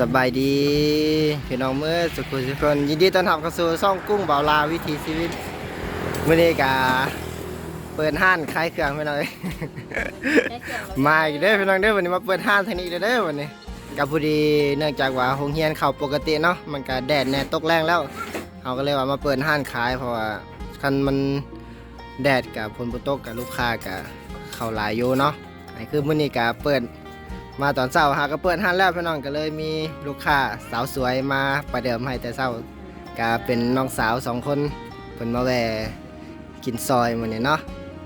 สบายดีพี่น้องเมื่อสุขุสุคนยินดีต้อนรับเข้าสู่ช่องกุ้งเบาลาวิถีชีวิตมื่อนี้กาเปิดห้านขายเครื่องพี่น้องเอ้ยมาอีกเด้อพี่น้องเด้อวันนี้มาเปิดห้านทางนี้เด้อเด้อวันนี้กับพอดีเนื่องจากว่าโรงเรียนเขาปกติเนาะมันก็แดดแน่ตกแรงแล้วเขาก็เลยว่ามาเปิดห้านขายเพราะว่าคันมันแดดกับฝนบ่ตกกับลูกค้ากับเขาหลายอยู่เนาะไอ้คือมื้อนี้ก็เปิด มาตอนเช้าหาก็เปิดห้านแล้วพี่น้องก็เลยมีลูกค้าสาวสวยมาประเดิมให้แต่เช้าก็เป็นน้องสาวสองคนเพิ่นมาแวะกินซอยมื้อนี้เนาะ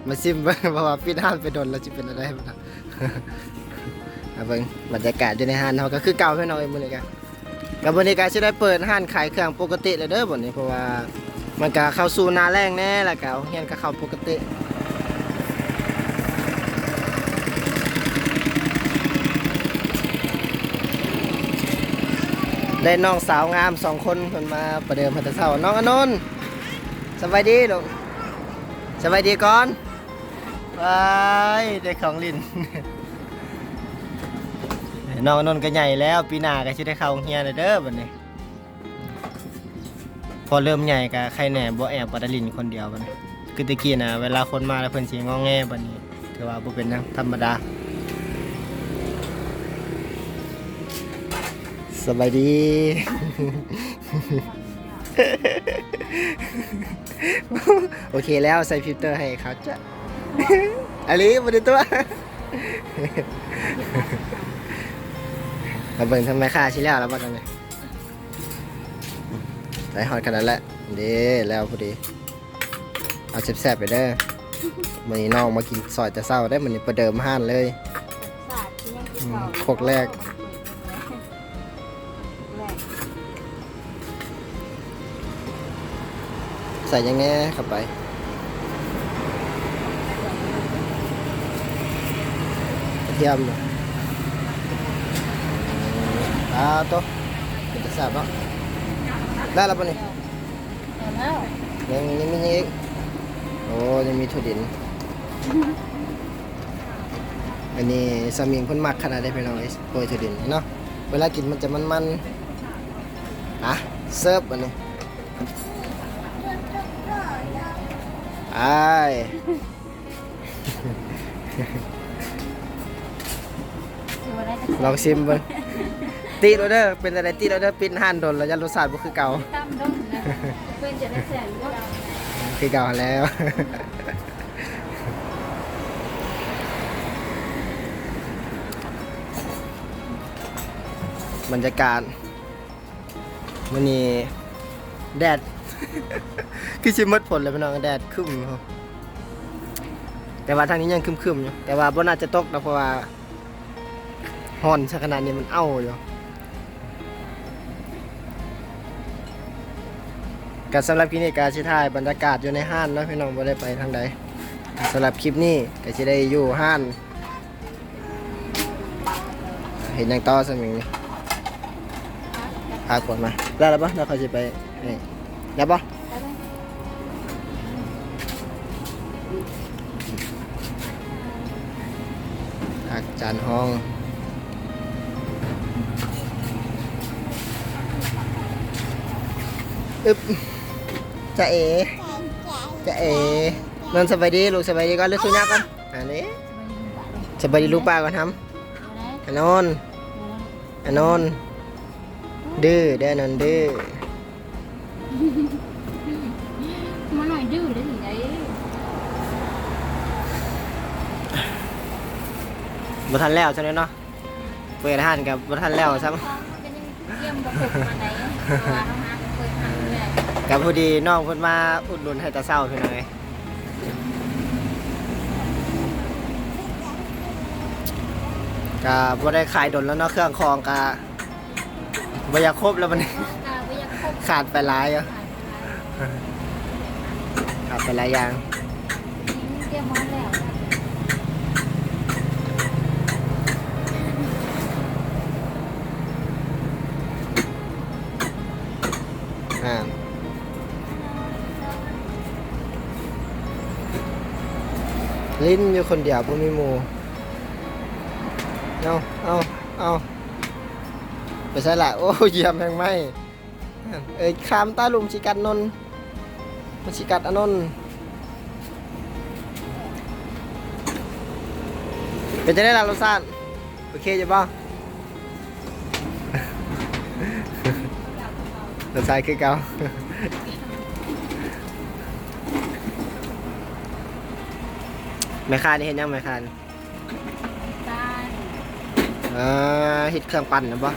มาซิมเบิ่งเพราะว่าปิดห้านไปโดนแล้วสิเป็นอะไรบ่ล่ะเอาเบิ่งบรรยากาศอยู่ในห้านเฮาก็คือเก่าพี่น้องเอ้ยมื้อนี้ก็กับมื้อนี้ก็สิได้เปิดห้านขายเครื่องปกติเลยเด้อบ่นี้เพราะว่ามันก็เข้าสู่หน้าแรงแน่แล้วก็เฮียนก็เข้าปกติ ได้น้องสาวงามสองคนเพิ่นมาประเดิมพันธเช้าน้องอนนท์สบายดีลูกสบายดีก่อนไปได้ของลินน้องอนนท์ก็ใหญ่แล้วปีหน้าก็สิได้เข้าโรงเรียนแล้วเด้อบัดนี้ พอเริ่มใหญ่ก็ใครแหน่บ่แอบปัดลินคนเดียวบัดนี้คือตะกี้นะเวลาคนมาแล้วเพิ่นสิงอแงบัดนี้ ถือว่าบ่เป็นหยังธรรมดา สบายดี โอเคแล้วใส่ฟิลเตอร์ให้เขาจะอลิมาดูตัวมาเบิ่งทำไมค่าชิ้นแล้วแล้วบ้างกันเลยได้หอดขนาดแล้วเด้แล้วพอดี เอาแซ่บๆไปเด้อมันนี้น้องมากินซอยแต่เศร้าได้มันนี้ประเดิมห้านเลยศาสตร์ที่ยังกินข้าวโคกแรก ใส่ยังไงเข้าไปกระเทียมเนาะอ่าตัวเป็นจะแซ่บเนาะได้แล้วปะนี่เอาแล้วยังยังมียังอีกโอ้ยังมีถั่วดิน อันนี้สามิงเพ่นมักขนาดได้พี่น้องไอ้โปรยถั่วดินเนาะเวลากินมันจะมันๆอะเสิร์ฟอันนี้ ไอ้ายคือว่าได้แต่ลองชิมเบิ่งตีโรเดอร์เป็นอะไรตีโรเดอร์ปินห่านโดนแล้วยันรสชาติบ่คือเก่าตั้มด้นนะเพื่อนจะได้แสนเราคือเก่าแล้วบรรยากาศมันนี่แดด คือชิมดผลเลยพี่น้องแดดคึ้มครับแต่ว่าทางนี้ยังครึมๆอยู่แต่ว่าบ่น่าจะตกนะเพราะว่าฮอนซะขนาดนี้มันเอ้าอยู่ก็สำหรับคลิปนี้ก็สิถ่ายบรรยากาศอยู่ในห้านเนาะพี่น้องบ่ได้ไปทางใดสำหรับคลิปนี้ก็สิได้อยู่ห้าน เห็นยังต่อสมิงนี่พาขวดมาได้แล้วปะแล้วเขาจะไปนี่ ได้ปะผักจานห้องอึบจะเอจะเอนอนสบายดีลูกสบายดีก่อนเลือกสุนัขก่อนอันนี้สบายดีลูกป้าก่อนทำอนนท์อนนท์ดื้อเด้อนนท์ดื้อ มาหน่อยดื้อได้ถึงไหนบ่ทันแล้วใช่ไหมเนาะเปิดห้านกับบ่ทันแล้วซ้ท้องมันก็ยังเยี่ยมบ่ถูกมาไหนเพราะว่าทำงานเปิดทางแรกำกับพอดีน้องเพิ่นมาอุดหนุนให้ตาเศร้าพี่น้องเอ้ยก็บ่ได้ขายดนแล้วเนาะเครื่องคองก็บ่อยากครบแล้วมันกาไปยังครบ ขาดไปหลายอะขาดไปหลายอย่างเตรียมพร้มแล้วอ่าลิ้นอยู่คนเดียวบ่มีหมูเอาเอาเอาไปใช่ละโอ้เยี่ยมแพงไม่ เอ้ยขามตาลุมสิกัดนนท์มันสิกัดอนนท์เป็นจะได้รับรสชาติโอเคจ้ะป่ะรสชาติคือเก่าแม่ค้านี่เห็นยังแม่ค้านี่ตาลเออเฮ็ดเครื่องปั่นนะบ่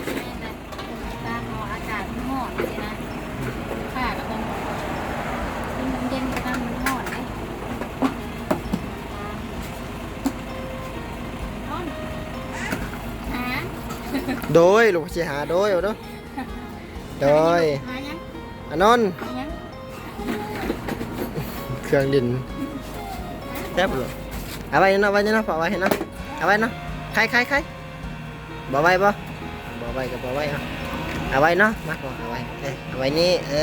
โดยลูกสิหาโดยเอาเด้อโดยหายังอันนนท์หายังเครื่องดินแซ่บเลยเอาไว้เนาะไว้เนาะพอไว้เนาะเอาไว้เนาะใครใครใครบ่ไว้บ่บ่ไว้ก็บ่ไว้เอาเอาไว้เนาะมาบ่เอาไว้โอเคเอาไว้นี่เอ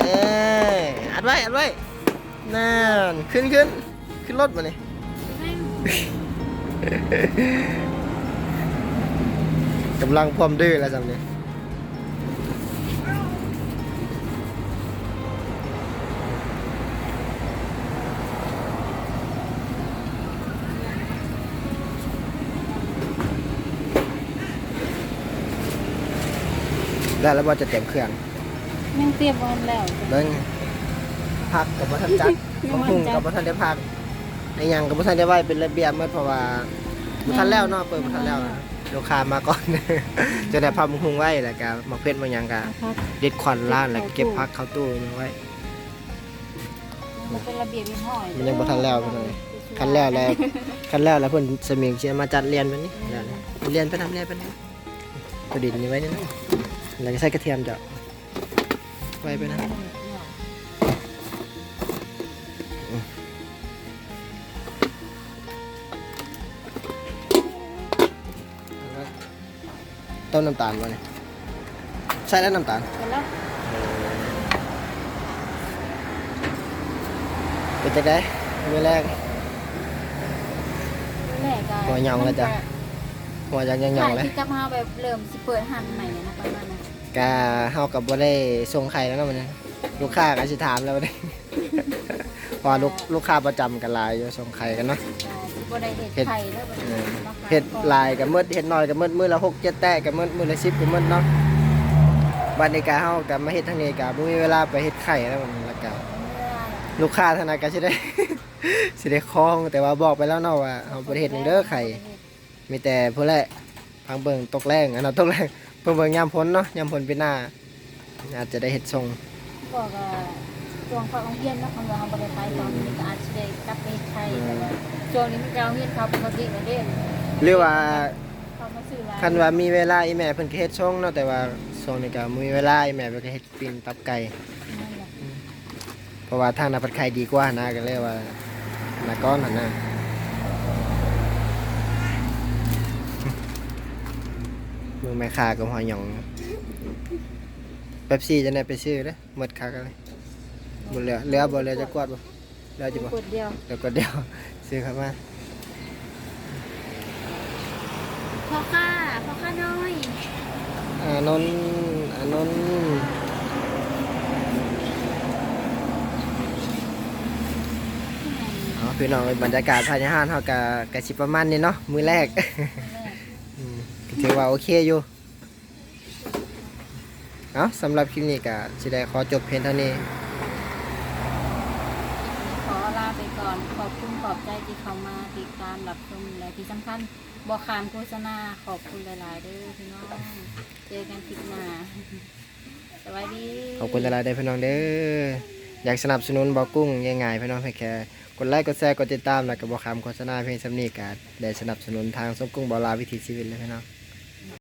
ออัดไว้อัดไว้นั่นขึ้นขึ้นขึ้นรถมานี่กำลังพร้อมดื้อแล้วจำเนี่ยได้แล้วว่าจะเต็มเครื่องยังเตรียมวันแล้วเบิ้งพักกับพระท่านจัดบางหุงกับพระท่านได้พักไอ้หยังกับพระท่านได้ไหวเป็นระเบียบเมื่อเพราะว่า พระท่านแล้วเนาะเปิดพระท่านแล้วลูกค้ามาก่อน จะได้พักบางหุงไว้แล้วก็มาเพ็ดมาหยังกันครับเด็ดควันล้านแล้วก็เก็บพักเข้าตู้ยังไว้ มันเป็นระเบียบเรียบร้อยมันยังบ่ทันแล้วไปเลย คันแล้วแล้วคันแล้วแล้วเพิ่นสมิงเชียมาจัดเรียนวันนี้เรียนเรียนไปทำเรียนไปนะตัวดินนี่ไว้นี่นะแล้วก็ใส่กระเทียมเจาะไว้ไปนะ ต้มน้ำตาลวะเนี่ยใส่แล้วน้ำตาลเสร็จแล้วเป็นจังได๋มื้อแรก แรกก็หัวหยองแล้วจ้ะ หัวจังยังยองเลยที่กลับมาแบบเริ่มสิเปิดหันใหม่เลยนะประมาณนั้นกาเฮากับบ่ได้ส่งไข่แล้วเนาะมันลูกค้าก็สิถามแล้วบัดนี้ เพอลูกลูกค้าประจำกันหลายอยู่ส่งไข่กันเนาะอ่าสิ บ่ได้เฮ็ดเฮ็ดไข่แล้วบัดเอนี้อมาขายเฮ็ดก่อนหลายกับมืดเฮ็ดน้อยกับมืดมื้อละ6 7แตะกับมืดมื้อละ10กับมืดเนาะบัดนี้ก็เฮาก็มาเฮ็ดทางนี้ก็บ่มีเวลาไปเฮ็ดไข่แล้วมันแล้วก็ลูกค้าเท่านั้นก็สิได้สิได้คล้องแต่ว่าบอกไปแล้วเนาะว่าเฮาบ่ได้เฮ็ดหยังเด้อไข่มีแต่ผู้แหละพังเบิ่งตกแรงอันนั้นตกแรงเพิ่งเบิ่งยามพ้นเนาะยามพ้นปีหน้าอาจจะได้เฮ็ดทรงบอกว่าช่วงเข้าโรงเรียนเนาะคำว่าเฮาบ่ได้ไปตอนนี้ก็อาจสิได้กลับไปเฮ็ดไข่แต่ว่า ช่วงนี้มันก็เอาเฮ็ดเขาปกติแล้วเด้หรือว่าเขามาซื้อร้านคันว่ามีเวลาอีแม่เพิ่นก็เฮ็ดทรงเนาะแต่ว่าช่วงนี้ก็บ่มีเวลาอีแม่เพิ่นก็เฮ็ดปิ้งตับไก่นั่นแหละเพราะว่าทางนาผัดไข่ดีกว่านะก็เลยว่านาก้อนหั่นนะมือแม่ค้ากับหอยหยองเป๊ปซี่จะได้ไปซื้อเด้อหมดคักเลยบ่เหลือเหลือบ่เหลือจะกวาดบ่ เหลือจะบ่กดเดียวเดี๋ยวก็เดี๋ยวซื้อเข้ามาพ่อค้าพ่อค้าน้อยอานนท์อานนท์อ๋อพี่น้องบรรยากาศภายในห้างเฮากะกะสิประมาณนี้เนาะมื้อแรกอืมก็ถือว่าโอเคอยู่เอ้าสำหรับคลิปนี้ก็สิได้ขอจบเพียงเท่านี้ ขอลา ไปก่อน ขอบคุณขอบใจที่เขามาติดตามรับชมและที่สำคัญบอคามโฆษณาขอบคุณหลาย ๆเด้อพี่น้องเจอกันคลิปหน้าสวัสดีขอบคุณหลายๆได้อพี่น้องเด้ออยากสนับสนุนบอกุ้งง่ายๆพี่น้องให้แค่กดไลค์กดแชร์กดติดตามแล้วก็บ่คำโฆษณาเพียงสำนี้ก็ได้สนับสนุนทางส้มกุ้งบอลาวิถีชีวิตเลยพี่น้อง